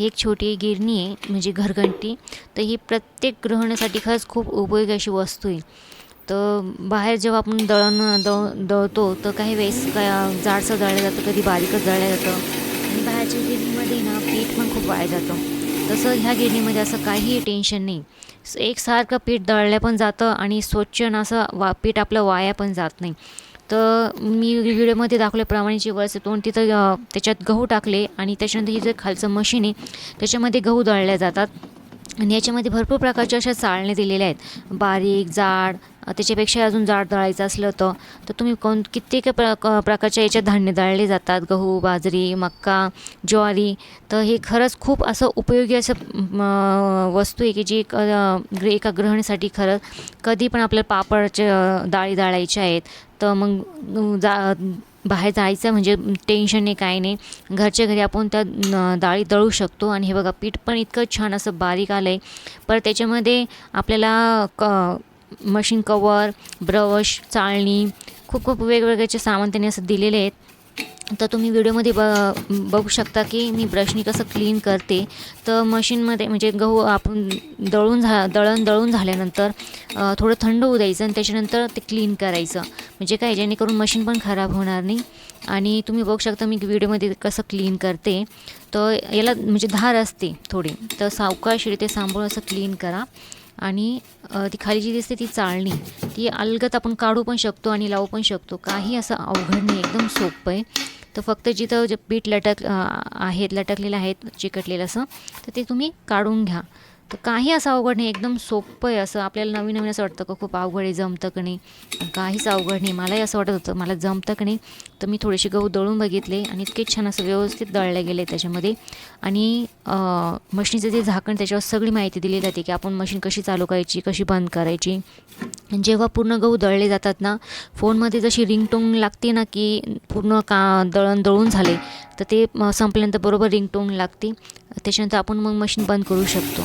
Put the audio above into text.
ही एक छोटी गिरणी आहे म्हणजे घरघंटी. तर ही प्रत्येक ग्रहणासाठी खरंच खूप उपयोगी अशी वस्तू आहे. तर बाहेर जेव्हा आपण दळण दळ दळतो तर काही वेळेस काय जाडसं दळलं जातं कधी बारीकच दळलं जातं. आणि बाहेरच्या गिरणीमध्ये ना पीठ पण खूप वाया जातं. तसं ह्या गिरणीमध्ये असं काहीही टेन्शन नाही. एकसारखं पीठ दळलं पण जातं आणि स्वच्छ ना असं वा पीठ आपलं वाया पण जात नाही. तर मी व्हिडिओमध्ये दाखवल्याप्रमाणे जे वरचं तोंड तिथं त्याच्यात गहू टाकले आणि त्याच्यानंतर ही जे खालचं मशीन आहे त्याच्यामध्ये गहू दळल्या जातात. आणि याच्यामध्ये भरपूर प्रकारच्या अशा चाळणे दिलेल्या आहेत. बारीक जाड त्याच्यापेक्षा अजून जाड दळायचं असलं तर तर तुम्ही कोण कित्येक प्र क- प्रकारच्या याच्यात धान्य दळले जातात. गहू बाजरी मक्का ज्वारी. तर हे खरंच खूप असं उपयोगी असं वस्तू आहे की जी एक, ग्र- एका ग्रहणीसाठी खरंच कधी पण आपल्याला पापडच्या डाळी दळायच्या आहेत. तर मग जा बाहेर जायचं म्हणजे टेन्शन नाही काही नाही. घरच्या घरी आपण त्या डाळी दळू शकतो. आणि हे बघा पीठ पण इतकं छान असं बारीक आलं आहे पर त्याच्यामध्ये आपल्याला क मशीन कवर ब्रश चाळणी खूप खूप वेगवेगळ्याचे सामान त्यांनी असं दिलेले आहेत. तर तुम्ही व्हिडिओमध्ये ब बघू शकता की मी ब्रशनी कसं क्लीन करते. तर मशीनमध्ये म्हणजे गहू आपण दळून झा दळण दळून झाल्यानंतर थोडं थंड होऊ द्यायचं आणि त्याच्यानंतर ते क्लीन करायचं. म्हणजे काय जेणेकरून मशीन पण खराब होणार नाही. आणि तुम्ही बघू शकता मी व्हिडिओमध्ये कसं क्लीन करते. तर याला म्हणजे धार असते थोडी. तर सावकाशरीते सांभाळून असं क्लीन करा. आणि ती खाली जी दिसते ती चाळणी ती अलगत आपण काढू पण शकतो आणि लावू पण शकतो. काही असं अवघड नाही एकदम सोपं आहे. तर फक्त जिथं जे पीठ लटक आहेत लटकलेलं आहेत चिकटलेलं असं तर ते तुम्ही काढून घ्या. तर काही असं अवघड नाही एकदम सोपं आहे असं. आपल्याला नवीन नवीन असं वाटतं का खूप अवघड आहे जमतं का नाही. काहीच अवघड नाही. मलाही असं वाटत होतं मला जमतं का नाही. तर मी थोडेसे गहू दळून बघितले आणि इतके छान असं व्यवस्थित दळले गेले त्याच्यामध्ये. आणि मशीनचं जे झाकण त्याच्यावर सगळी माहिती दिली जाते की आपण मशीन कशी चालू करायची कशी बंद करायची. जेव्हा पूर्ण गहू दळले जातात ना फोनमध्ये जशी रिंगटोंग लागते ना की पूर्ण का दळण दळून झाले तर ते संपल्यानंतर बरोबर रिंगटोंग लागते. त्याच्यानंतर आपण मग मशीन बंद करू शकतो.